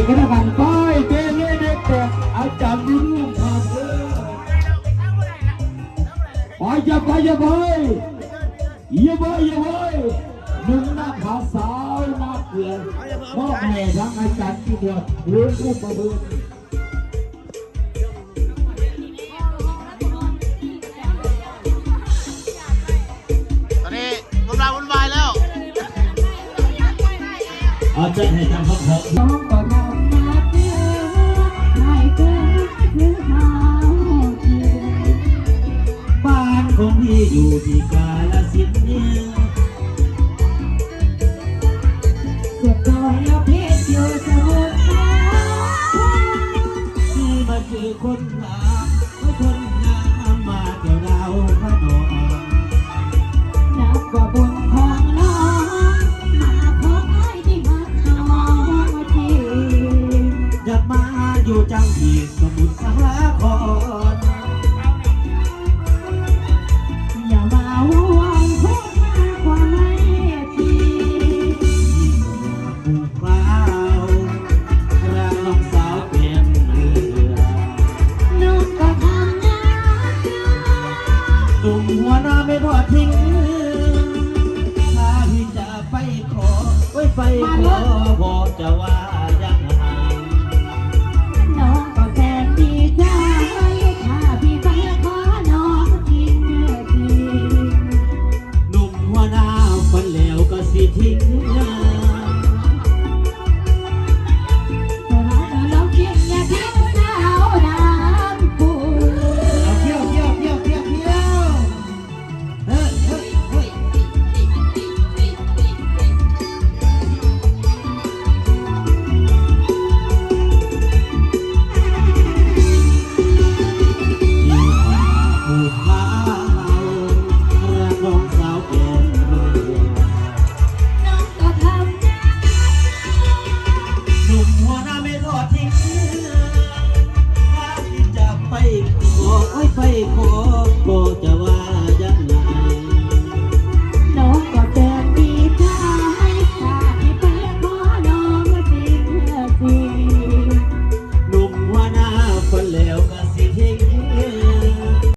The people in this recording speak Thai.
อกธนบัตป้ายเจเล่เด็กแต่อาจารย์รุณทำเลยไปย่าไปย่าไปย่าไปไปหนึ่งหน้าผาสาวหน้าเกลือมอแม่ทั้งอาจารย์ที่เดียวเลี้ยงลูกมาเบิ้อาจารย์ให้ทำพักผ่อน เจ็บตัวแล้วเพชรอยู่สมุทรสาครที่มาเจอคนงาคนงามมาเที่ยวดาวพระนองนับว่าบุญของน้องมาพบไอ้ที่หักน้องจริงอยากมาอยู่จังที่สมุทรสาคร อบอจะว่า หน้าไม่อทิ้งถ้าที่จะไปขอไว้ไปขอ